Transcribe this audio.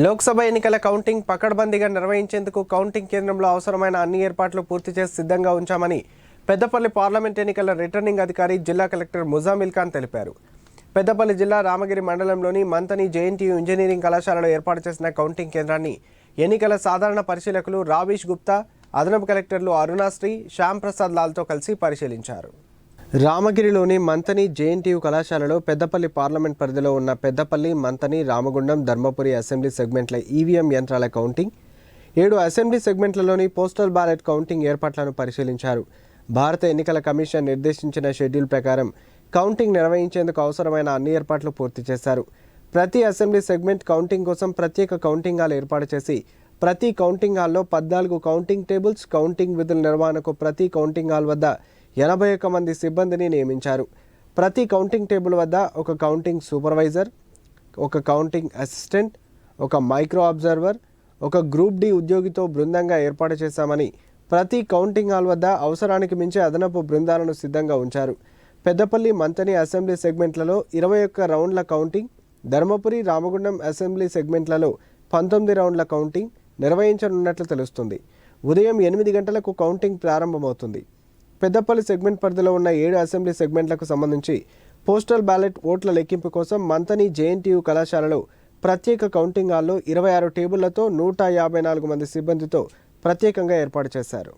లోక్సభ ఎన్నికల కౌంటింగ్ పకడ్బందీగా నిర్వహించేందుకు కౌంటింగ్ కేంద్రంలో అవసరమైన అన్ని ఏర్పాట్లు పూర్తి చేసి సిద్ధంగా ఉంచామని పెద్దపల్లి పార్లమెంట్ ఎన్నికల రిటర్నింగ్ అధికారి జిల్లా కలెక్టర్ ముజామిల్ ఖాన్ తెలిపారు. పెద్దపల్లి జిల్లా రామగిరి మండలంలోని మంతని జేఎన్టీయూ ఇంజనీరింగ్ కళాశాలలో ఏర్పాటు చేసిన కౌంటింగ్ కేంద్రాన్ని ఎన్నికల సాధారణ పరిశీలకులు రావీష్ గుప్తా అదనపు కలెక్టర్లు అరుణాశ్రీ శ్యాంప్రసాద్ లాల్తో కలిసి పరిశీలించారు. రామగిరిలోని మంతని జేఎన్టీయు కళాశాలలో పెద్దపల్లి పార్లమెంట్ పరిధిలో ఉన్న పెద్దపల్లి మంతని రామగుండం ధర్మపురి అసెంబ్లీ సెగ్మెంట్ల ఈవీఎం యంత్రాల కౌంటింగ్ ఏడు అసెంబ్లీ సెగ్మెంట్లలోని పోస్టల్ బ్యాలెట్ కౌంటింగ్ ఏర్పాట్లను పరిశీలించారు. భారత ఎన్నికల కమిషన్ నిర్దేశించిన షెడ్యూల్ ప్రకారం కౌంటింగ్ నిర్వహించేందుకు అవసరమైన అన్ని ఏర్పాట్లు పూర్తి చేశారు. ప్రతి అసెంబ్లీ సెగ్మెంట్ కౌంటింగ్ కోసం ప్రత్యేక కౌంటింగ్ హాల్ ఏర్పాటు చేసి ప్రతి కౌంటింగ్ హాల్లో పద్నాలుగు కౌంటింగ్ టేబుల్స్ కౌంటింగ్ విధుల నిర్వహణకు ప్రతి కౌంటింగ్ హాల్ వద్ద ఎనభై ఒక్క మంది సిబ్బందిని నియమించారు. ప్రతి కౌంటింగ్ టేబుల్ వద్ద ఒక కౌంటింగ్ సూపర్వైజర్ ఒక కౌంటింగ్ అసిస్టెంట్ ఒక మైక్రో అబ్జర్వర్ ఒక గ్రూప్ డి ఉద్యోగితో బృందంగా ఏర్పాటు చేశామని ప్రతి కౌంటింగ్ హాల్ వద్ద అవసరానికి మించి అదనపు బృందాలను సిద్ధంగా ఉంచారు. పెద్దపల్లి మంతని అసెంబ్లీ సెగ్మెంట్లలో ఇరవై ఒక్క రౌండ్ల కౌంటింగ్ ధర్మపురి రామగుండం అసెంబ్లీ సెగ్మెంట్లలో పంతొమ్మిది రౌండ్ల కౌంటింగ్ నిర్వహించనున్నట్లు తెలుస్తుంది. ఉదయం ఎనిమిది గంటలకు కౌంటింగ్ ప్రారంభమవుతుంది. పెద్దపల్లి సెగ్మెంట్ పరిధిలో ఉన్న ఏడు అసెంబ్లీ సెగ్మెంట్లకు సంబంధించి పోస్టల్ బ్యాలెట్ ఓట్ల లెక్కింపు కోసం మంతని జేఎన్టీయూ కళాశాలలో ప్రత్యేక కౌంటింగ్ హాల్లో ఇరవై ఆరు టేబుళ్ళతో నూట యాభై నాలుగు మంది సిబ్బందితో ప్రత్యేకంగా ఏర్పాటు చేశారు.